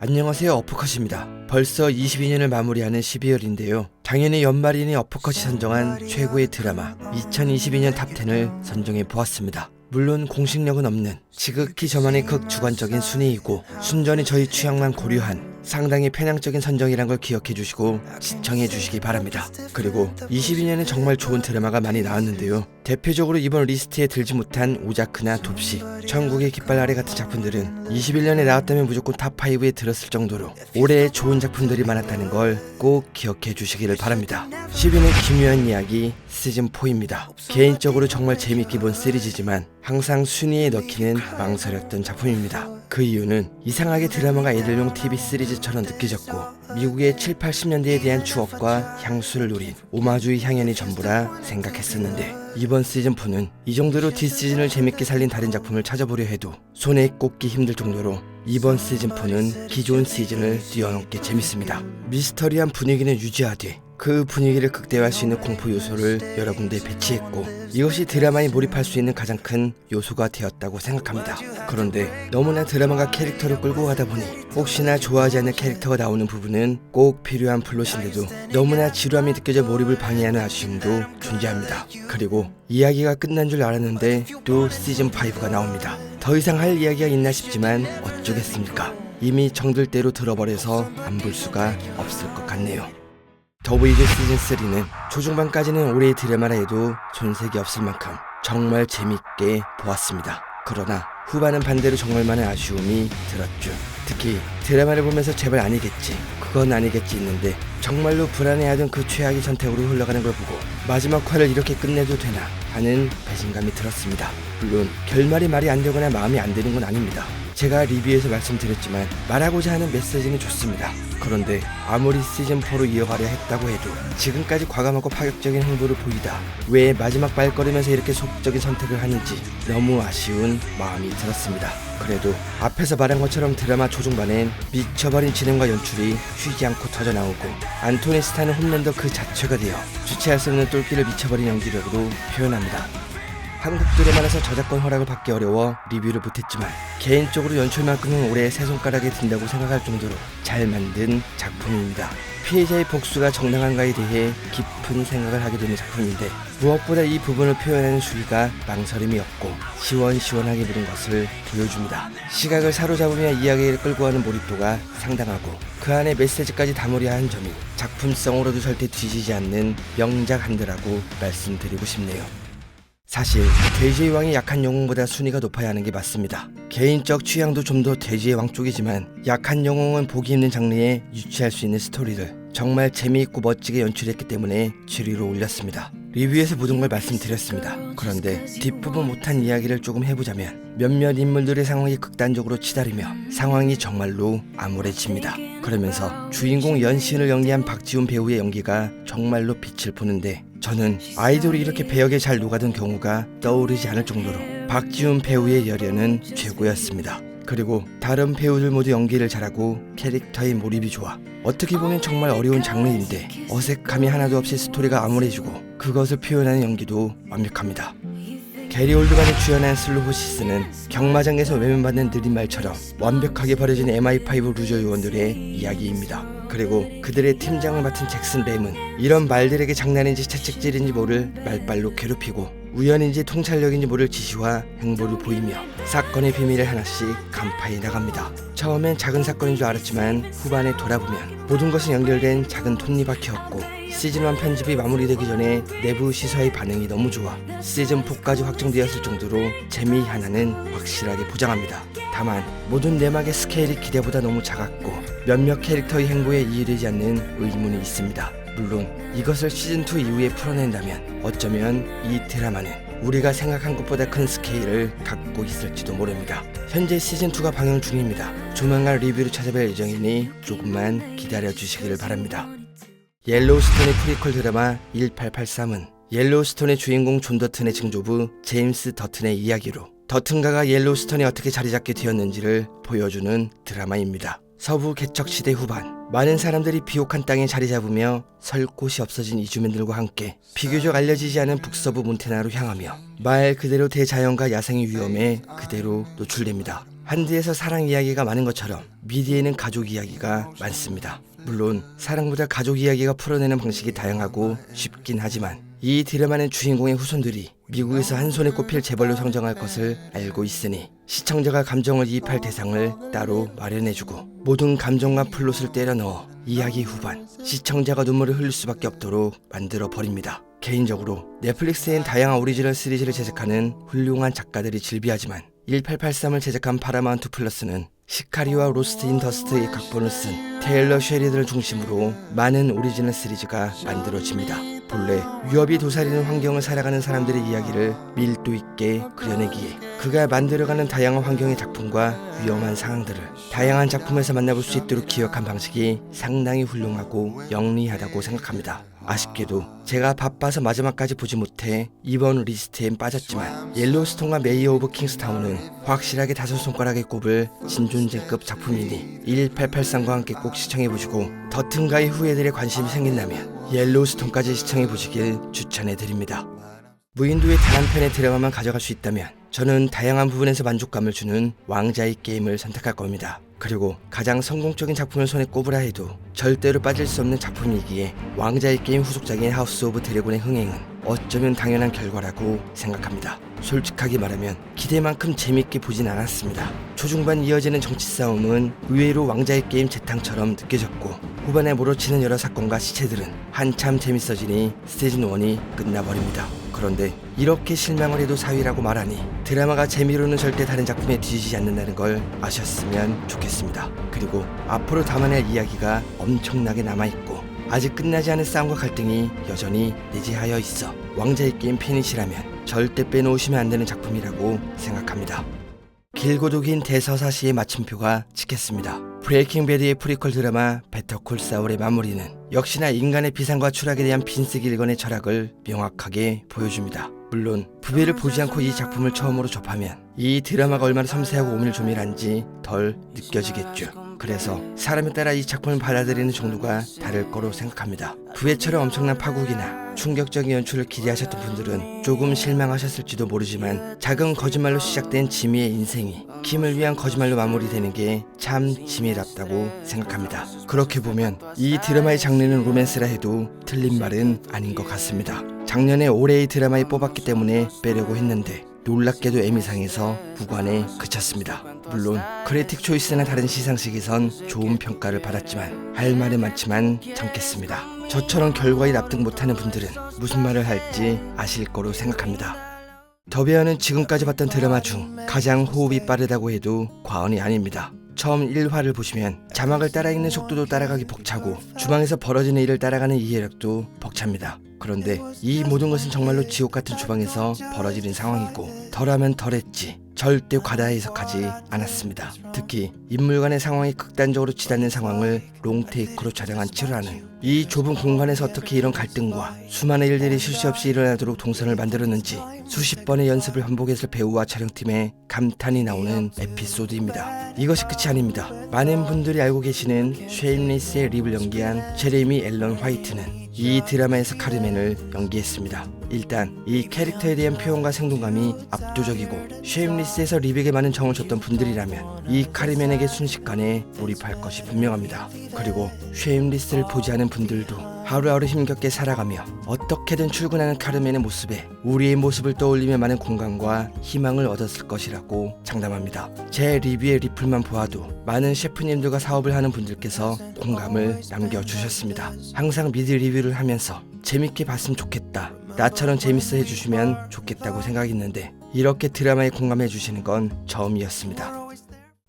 안녕하세요 어퍼컷입니다. 벌써 22년을 마무리하는 12월인데요. 당연히 연말이니 어퍼컷이 선정한 최고의 드라마 2022년 탑10을 선정해 보았습니다. 물론 공식력은 없는 지극히 저만의 극주관적인 순위이고 순전히 저희 취향만 고려한 상당히 편향적인 선정이란 걸 기억해 주시고 시청해 주시기 바랍니다. 그리고 22년에 정말 좋은 드라마가 많이 나왔는데요. 대표적으로 이번 리스트에 들지 못한 오자크나 돕시, 천국의 깃발 아래 같은 작품들은 21년에 나왔다면 무조건 탑5에 들었을 정도로 올해 좋은 작품들이 많았다는 걸 꼭 기억해 주시기를 바랍니다. 10위는 기묘한 이야기 시즌4입니다. 개인적으로 정말 재밌게 본 시리즈지만 항상 순위에 넣기는 망설였던 작품입니다. 그 이유는 이상하게 드라마가 애들용 TV 시리즈처럼 느껴졌고 미국의 7, 80년대에 대한 추억과 향수를 노린 오마주의 향연이 전부라 생각했었는데 이번 시즌4는 이 정도로 뒷시즌을 재밌게 살린 다른 작품을 찾아보려 해도 손에 꼽기 힘들 정도로 이번 시즌4는 기존 시즌을 뛰어넘게 재밌습니다. 미스터리한 분위기는 유지하되 그 분위기를 극대화할 수 있는 공포 요소를 여러 군데 배치했고 이것이 드라마에 몰입할 수 있는 가장 큰 요소가 되었다고 생각합니다. 그런데 너무나 드라마가 캐릭터를 끌고 가다 보니 혹시나 좋아하지 않는 캐릭터가 나오는 부분은 꼭 필요한 플롯인데도 너무나 지루함이 느껴져 몰입을 방해하는 아쉬움도 존재합니다. 그리고 이야기가 끝난 줄 알았는데 또 시즌5가 나옵니다. 더 이상 할 이야기가 있나 싶지만 어쩌겠습니까? 이미 정들대로 들어버려서 안 볼 수가 없을 것 같네요. 더보이즈 시즌3는 초중반까지는 올해의 드라마라 해도 손색이 없을 만큼 정말 재밌게 보았습니다. 그러나 후반은 반대로 정말 많은 아쉬움이 들었죠. 특히 드라마를 보면서 제발 아니겠지, 그건 아니겠지 있는데 정말로 불안해하던 그 최악의 선택으로 흘러가는 걸 보고 마지막 화를 이렇게 끝내도 되나 하는 배신감이 들었습니다. 물론 결말이 말이 안 되거나 마음에 안 드는 건 아닙니다. 제가 리뷰에서 말씀드렸지만 말하고자 하는 메시지는 좋습니다. 그런데 아무리 시즌4로 이어가려 했다고 해도 지금까지 과감하고 파격적인 행보를 보이다 왜 마지막 발걸음에서 이렇게 소극적인 선택을 하는지 너무 아쉬운 마음이 들었습니다. 그래도 앞에서 말한 것처럼 드라마 초중반엔 미쳐버린 진행과 연출이 쉬지 않고 터져나오고 안토니 스타는 홈랜더 그 자체가 되어 주체할 수 없는 똘끼를 미쳐버린 연기력으로 표현합니다. 한국 드라마라서 저작권 허락을 받기 어려워 리뷰를 못했지만 개인적으로 연출만큼은 올해 세 손가락에 든다고 생각할 정도로 잘 만든 작품입니다. 피해자의 복수가 정당한가에 대해 깊은 생각을 하게 되는 작품인데 무엇보다 이 부분을 표현하는 수위가 망설임이 없고 시원시원하게 부른 것을 보여줍니다. 시각을 사로잡으며 이야기를 끌고 가는 몰입도가 상당하고 그 안에 메시지까지 담으려 한 점이 작품성으로도 절대 뒤지지 않는 명작 한드라고 말씀드리고 싶네요. 사실 돼지의 왕이 약한 영웅보다 순위가 높아야 하는 게 맞습니다. 개인적 취향도 좀 더 돼지의 왕 쪽이지만 약한 영웅은 보기 힘든 장르에 유치할 수 있는 스토리를 정말 재미있고 멋지게 연출했기 때문에 7위로 올렸습니다. 리뷰에서 모든 걸 말씀드렸습니다. 그런데 뒷부분 못한 이야기를 조금 해보자면 몇몇 인물들의 상황이 극단적으로 치달으며 상황이 정말로 암울해집니다. 그러면서 주인공 연신을 연기한 박지훈 배우의 연기가 정말로 빛을 보는데 저는 아이돌이 이렇게 배역에 잘 녹아든 경우가 떠오르지 않을 정도로 박지훈 배우의 열연은 최고였습니다. 그리고 다른 배우들 모두 연기를 잘하고 캐릭터의 몰입이 좋아 어떻게 보면 정말 어려운 장르인데 어색함이 하나도 없이 스토리가 암울해지고 그것을 표현하는 연기도 완벽합니다. 게리 올드만이 주연한 슬로보시스는 경마장에서 외면받는 느린 말처럼 완벽하게 버려진 MI5 루저 요원들의 이야기입니다. 그리고 그들의 팀장을 맡은 잭슨 램은 이런 말들에게 장난인지 채찍질인지 모를 말빨로 괴롭히고 우연인지 통찰력인지 모를 지시와 행보를 보이며 사건의 비밀을 하나씩 간파해 나갑니다. 처음엔 작은 사건인 줄 알았지만 후반에 돌아보면 모든 것이 연결된 작은 톱니바퀴였고 시즌1 편집이 마무리되기 전에 내부 시사의 반응이 너무 좋아 시즌4까지 확정되었을 정도로 재미 하나는 확실하게 보장합니다. 다만 모든 내막의 스케일이 기대보다 너무 작았고 몇몇 캐릭터의 행보에 이해되지 않는 의문이 있습니다. 물론 이것을 시즌2 이후에 풀어낸다면 어쩌면 이 드라마는 우리가 생각한 것보다 큰 스케일을 갖고 있을지도 모릅니다. 현재 시즌2가 방영 중입니다. 조만간 리뷰를 찾아뵐 예정이니 조금만 기다려 주시기를 바랍니다. 옐로우스톤의 프리퀄 드라마 1883은 옐로우스톤의 주인공 존 더튼의 증조부 제임스 더튼의 이야기로 더튼가가 옐로우스톤에 어떻게 자리 잡게 되었는지를 보여주는 드라마입니다. 서부 개척 시대 후반 많은 사람들이 비옥한 땅에 자리 잡으며 설 곳이 없어진 이주민들과 함께 비교적 알려지지 않은 북서부 몬테나로 향하며 말 그대로 대자연과 야생의 위험에 그대로 노출됩니다. 한디에서 사랑 이야기가 많은 것처럼 미디에는 가족 이야기가 많습니다. 물론 사랑보다 가족 이야기가 풀어내는 방식이 다양하고 쉽긴 하지만 이 드라마는 주인공의 후손들이 미국에서 한 손에 꼽힐 재벌로 성장할 것을 알고 있으니 시청자가 감정을 이입할 대상을 따로 마련해주고 모든 감정과 플롯을 때려 넣어 이야기 후반 시청자가 눈물을 흘릴 수밖에 없도록 만들어 버립니다. 개인적으로 넷플릭스엔 다양한 오리지널 시리즈를 제작하는 훌륭한 작가들이 즐비하지만 1883을 제작한 파라마운트 플러스는 시카리와 로스트 인 더스트의 각본을 쓴 테일러 쉐리든을 중심으로 많은 오리지널 시리즈가 만들어집니다. 본래 위협이 도사리는 환경을 살아가는 사람들의 이야기를 밀도 있게 그려내기에 그가 만들어가는 다양한 환경의 작품과 위험한 상황들을 다양한 작품에서 만나볼 수 있도록 기억한 방식이 상당히 훌륭하고 영리하다고 생각합니다. 아쉽게도 제가 바빠서 마지막까지 보지 못해 이번 리스트엔 빠졌지만 옐로우스톤과 메이어 오브 킹스타운은 확실하게 다섯 손가락에 꼽을 진존제급 작품이니 1883과 함께 꼭 시청해보시고 더튼가의 후예들의 관심이 생긴다면 옐로우스톤까지 시청해 보시길 추천해 드립니다. 무인도의 단 한 편의 드라마만 가져갈 수 있다면 저는 다양한 부분에서 만족감을 주는 왕자의 게임을 선택할 겁니다. 그리고 가장 성공적인 작품을 손에 꼽으라 해도 절대로 빠질 수 없는 작품이기에 왕자의 게임 후속작인 하우스 오브 드래곤의 흥행은 어쩌면 당연한 결과라고 생각합니다. 솔직하게 말하면 기대만큼 재밌게 보진 않았습니다. 초중반 이어지는 정치 싸움은 의외로 왕자의 게임 재탕처럼 느껴졌고 후반에 몰아치는 여러 사건과 시체들은 한참 재밌어지니 시즌 1이 끝나버립니다. 그런데 이렇게 실망을 해도 사위라고 말하니 드라마가 재미로는 절대 다른 작품에 뒤지지 않는다는 걸 아셨으면 좋겠습니다. 그리고 앞으로 담아낼 이야기가 엄청나게 남아있고 아직 끝나지 않은 싸움과 갈등이 여전히 내재하여 있어 왕자의 게임 팬이시라면 절대 빼놓으시면 안 되는 작품이라고 생각합니다. 길고도 긴 대서사시의 마침표가 찍혔습니다. 브레이킹 배드의 프리퀄 드라마 베터콜 사울의 마무리는 역시나 인간의 비상과 추락에 대한 빈스 길건의 철학을 명확하게 보여줍니다. 물론 부배를 보지 않고 이 작품을 처음으로 접하면 이 드라마가 얼마나 섬세하고 오밀조밀한지 덜 느껴지겠죠. 그래서 사람에 따라 이 작품을 받아들이는 정도가 다를 거로 생각합니다. 부회처럼 엄청난 파국이나 충격적인 연출을 기대하셨던 분들은 조금 실망하셨을지도 모르지만 작은 거짓말로 시작된 지미의 인생이 킴을 위한 거짓말로 마무리되는 게 참 지미답다고 생각합니다. 그렇게 보면 이 드라마의 장르는 로맨스라 해도 틀린 말은 아닌 것 같습니다. 작년에 올해의 드라마에 뽑았기 때문에 빼려고 했는데 놀랍게도 에미상에서 무관에 그쳤습니다. 물론 크리틱 초이스나 다른 시상식에선 좋은 평가를 받았지만 할 말은 많지만 참겠습니다. 저처럼 결과에 납득 못하는 분들은 무슨 말을 할지 아실 거로 생각합니다. 더베어는 지금까지 봤던 드라마 중 가장 호흡이 빠르다고 해도 과언이 아닙니다. 처음 1화를 보시면 자막을 따라 읽는 속도도 따라가기 벅차고 주방에서 벌어지는 일을 따라가는 이해력도 벅찹니다. 그런데 이 모든 것은 정말로 지옥 같은 주방에서 벌어지는 상황이고 덜하면 덜했지 절대 과다 해석하지 않았습니다. 특히 인물 간의 상황이 극단적으로 치닫는 상황을 롱테이크로 촬영한 7화는 이 좁은 공간에서 어떻게 이런 갈등과 수많은 일들이 쉴새 없이 일어나도록 동선을 만들었는지 수십 번의 연습을 반복했을 배우와 촬영팀의 감탄이 나오는 에피소드입니다. 이것이 끝이 아닙니다. 많은 분들이 알고 계시는 쉐임리스의 립을 연기한 제레미 앨런 화이트는 이 드라마에서 카르멘을 연기했습니다. 일단 이 캐릭터에 대한 표현과 생동감이 압도적이고 쉐임리스에서 립에게 많은 정을 줬던 분들이라면 이 카르멘에게 순식간에 몰입할 것이 분명합니다. 그리고 쉐임리스를 보지 않은 분들도 하루하루 힘겹게 살아가며 어떻게든 출근하는 카르멘의 모습에 우리의 모습을 떠올리며 많은 공감과 희망을 얻었을 것이라고 장담합니다. 제 리뷰의 리플만 보아도 많은 셰프님들과 사업을 하는 분들께서 공감을 남겨주셨습니다. 항상 미드 리뷰를 하면서 재밌게 봤으면 좋겠다. 나처럼 재밌어 해주시면 좋겠다고 생각했는데 이렇게 드라마에 공감해 주시는 건 처음이었습니다.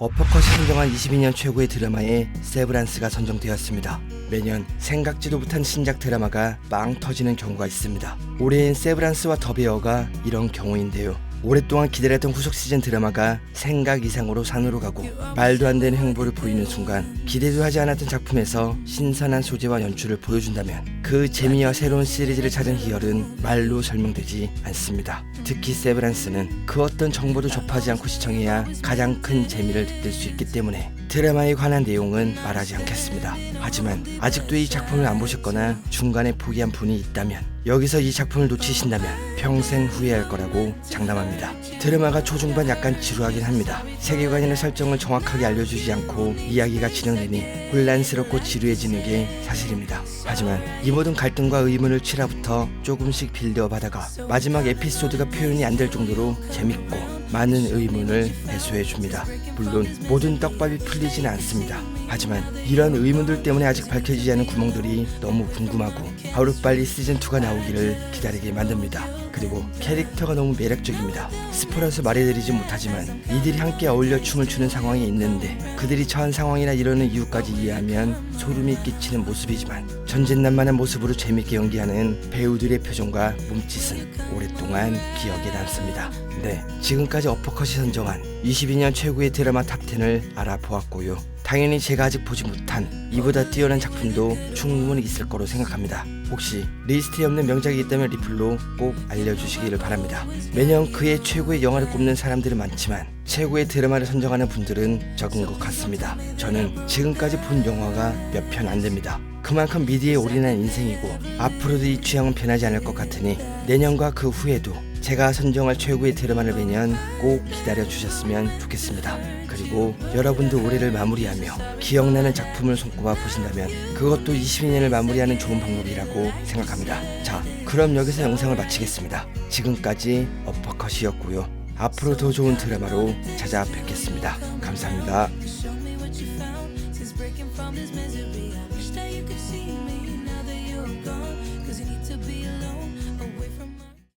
어퍼컷이 선정한 22년 최고의 드라마에 세브란스가 선정되었습니다. 매년 생각지도 못한 신작 드라마가 빵 터지는 경우가 있습니다. 올해엔 세브란스와 더베어가 이런 경우인데요. 오랫동안 기다렸던 후속 시즌 드라마가 생각 이상으로 산으로 가고 말도 안 되는 행보를 보이는 순간 기대도 하지 않았던 작품에서 신선한 소재와 연출을 보여준다면 그 재미와 새로운 시리즈를 찾은 희열은 말로 설명되지 않습니다. 특히 세브란스는 그 어떤 정보도 접하지 않고 시청해야 가장 큰 재미를 느낄 수 있기 때문에 드라마에 관한 내용은 말하지 않겠습니다. 하지만 아직도 이 작품을 안 보셨거나 중간에 포기한 분이 있다면 여기서 이 작품을 놓치신다면 평생 후회할 거라고 장담합니다. 드라마가 초중반 약간 지루하긴 합니다. 세계관이나 설정을 정확하게 알려주지 않고 이야기가 진행되니 혼란스럽고 지루해지는 게 사실입니다. 하지만 이 모든 갈등과 의문을 7화부터 조금씩 빌드업 하다가 마지막 에피소드가 표현이 안 될 정도로 재밌고 많은 의문을 해소해 줍니다. 물론 모든 떡밥이 풀 리지는 않습니다. 하지만 이런 의문들 때문에 아직 밝혀지지 않은 구멍들이 너무 궁금하고 하루빨리 시즌2가 나오기를 기다리게 만듭니다. 그리고 캐릭터가 너무 매력적입니다. 스포라서 말해드리지 못하지만 이들이 함께 어울려 춤을 추는 상황이 있는데 그들이 처한 상황이나 이러는 이유까지 이해하면 소름이 끼치는 모습이지만 전진난만한 모습으로 재밌게 연기하는 배우들의 표정과 몸짓은 오랫동안 기억에 남습니다. 네, 지금까지 어퍼컷이 선정한 22년 최고의 드라마 탑10을 알아보았고요. 당연히 제가 아직 보지 못한 이보다 뛰어난 작품도 충분히 있을 거로 생각합니다. 혹시 리스트에 없는 명작이 있다면 리플로 꼭 알려주시기를 바랍니다. 매년 그의 최고의 영화를 꼽는 사람들은 많지만 최고의 드라마를 선정하는 분들은 적은 것 같습니다. 저는 지금까지 본 영화가 몇 편 안 됩니다. 그만큼 미디어에 올인한 인생이고 앞으로도 이 취향은 변하지 않을 것 같으니 내년과 그 후에도 제가 선정할 최고의 드라마를 매년 꼭 기다려 주셨으면 좋겠습니다. 그리고 여러분도 올해를 마무리하며 기억나는 작품을 손꼽아 보신다면 그것도 22년을 마무리하는 좋은 방법이라고 생각합니다. 자, 그럼 여기서 영상을 마치겠습니다. 지금까지 어퍼컷이었고요. 앞으로 더 좋은 드라마로 찾아뵙겠습니다. 감사합니다.